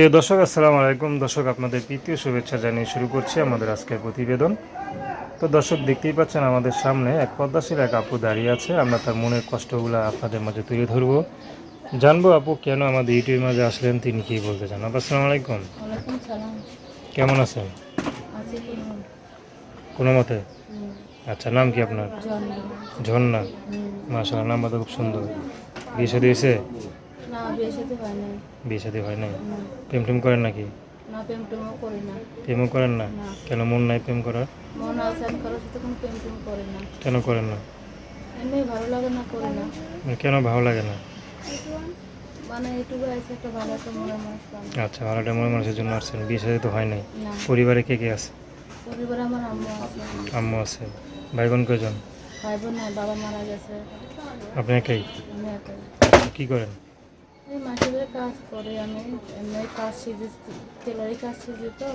প্রিয় দর্শক আসসালামু আলাইকুম। দর্শক আপনাদের তৃতীয় শুভেচ্ছা জানিয়ে শুরু করছি আমাদের আজকের প্রতিবেদন। তো দর্শক দেখতেই পাচ্ছেন আমাদের সামনে এক পদ্মাশীল এক আপু দাঁড়িয়ে আছে। আমরা তার মনের কষ্টগুলো আপনাদের মাঝে তুলে ধরবো। জানব আপু কেন আমাদের ইউটিউবের মাঝে আসলেন? তিনি কি বলতে চান? আপু আসসালামু আলাইকুম। কেমন আছেন? কোনো মতে? আচ্ছা নাম কি আপনার? ঝর্ণা। মাসাল নামটা তো খুব সুন্দর। বিয়ে শাদী হয়েছে? না বিয়ে সাথে হয় নাই। বিয়ে শাদী হয় নাই? প্রেম টেম করেন নাকি? না প্রেম টেমও করি না। প্রেমও করেন না? কেন মন নাই প্রেম করার? মন আছে আমি কারোর সাথে কোনো প্রেম টেম করি না। কেন করেন না? এমনি ভালো লাগে না করি না। মানে কেন ভালো লাগে না? মানে আছে একটা ভালো একটা মনের মানুষ আচ্ছা মনে মানুষের জন্য আসছেন। বিয়ে সাথে তো হয় নাই। পরিবারে কে কে আছে? পরিবারে আমার আম্মু আছে। আম্মু আছে। ভাই বোন কয়জন? ভাই বোন বাবা মারা গেছে। আপনি একাই। কি করেন? এই মাসের কাজ করি আমি এমনি কাজ শিখে টেলারি কাজ শিখি তো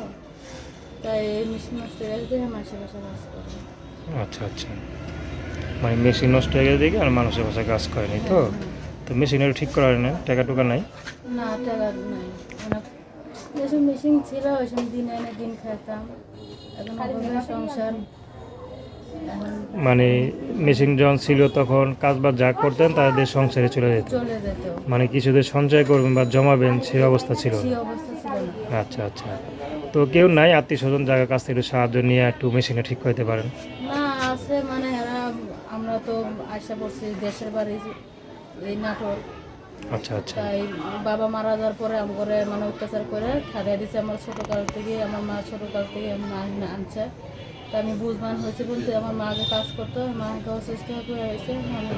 তাই এই মেশিন নষ্ট হয়ে গেছে মাসে মাসে কাজ করি। আচ্ছা আচ্ছা। মানে মেশিন নষ্ট হয়ে গেছে দেখে আর মানুষের বাসায় কাজ করেনি তো? তো মেশিনের ঠিক করা হয় না টাকা টুকা নাই? না টাকা নাই। অনেক যেসব মেশিন ছিল ওই সময় দিন এনে দিন খেতাম এখন সংসার মানে মেশিন যখন ছিল তখন কাজ বাজ যা করতেন তাদের সংসারে চলে যেত। মানে কিছুদের সঞ্চয় করবেন বা জমাবেন সেই অবস্থা ছিল। আচ্ছা আচ্ছা। তো কেউ নাই আত্মীয় স্বজন জায়গার কাছ থেকে সাহায্য নিয়ে একটু মেশিনে ঠিক করতে পারেন। না আছে মানে আমরা তো আশা করছি দেশের বাড়ি এই নাটক আচ্ছা আচ্ছা। তাই বাবা মারা যাওয়ার পরে আমার মানে অত্যাচার করে খাইয়ে দিছে আমার ছোটো কাল থেকে আমার মা ছোটো কাল থেকে আমার মা আনছে। তা আমি বুঝবান হয়েছে বলতে আমার মাকে কাজ করতো মাকে অসুস্থ হয়ে হয়েছে আমি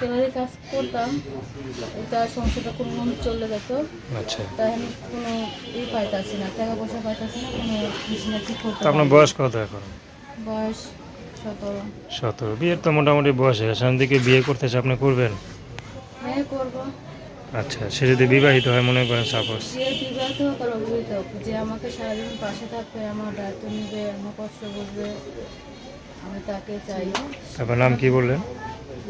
টেলারি কাজ করতাম। এটা সংসারটা কোনো মন চলে যেত। আচ্ছা। তাই আমি কোনো ই পাইতাছি না টাকা পয়সা পাইতাছি না কোনো মেশিনে ঠিক করতে আপনার বয়স কত এখন? বয়স সতেরো। সতেরো। বিয়ের তো মোটামুটি বয়স হয়ে গেছে। দিকে বিয়ে করতেছে আপনি করবেন? হ্যাঁ করব। আচ্ছা সে যদি বিবাহিত হয় মনে করেন সাপোজ যে বিবাহিত হোক আর অবিবাহিত হোক যে আমাকে সারাদিন পাশে থাকবে আমার দায়িত্ব নিবে আমার কষ্ট বুঝবে আমি তাকে চাই। আপনার নাম কি বললেন?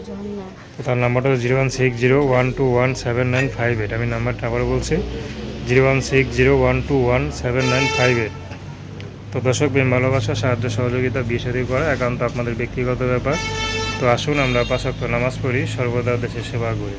জন্য তার নাম্বারটা zero one six zero one two one seven nine five eight. আমি নাম্বারটা আবার বলছি zero one six zero one two one seven nine five eight. তো দর্শক প্রেম ভালোবাসা সাহায্য সহযোগিতা বিয়ে করা একান্ত আপনাদের ব্যক্তিগত ব্যাপার। তো আসুন আমরা পাশাক্ত নামাজ পড়ি সর্বদা দেশের সেবা করি।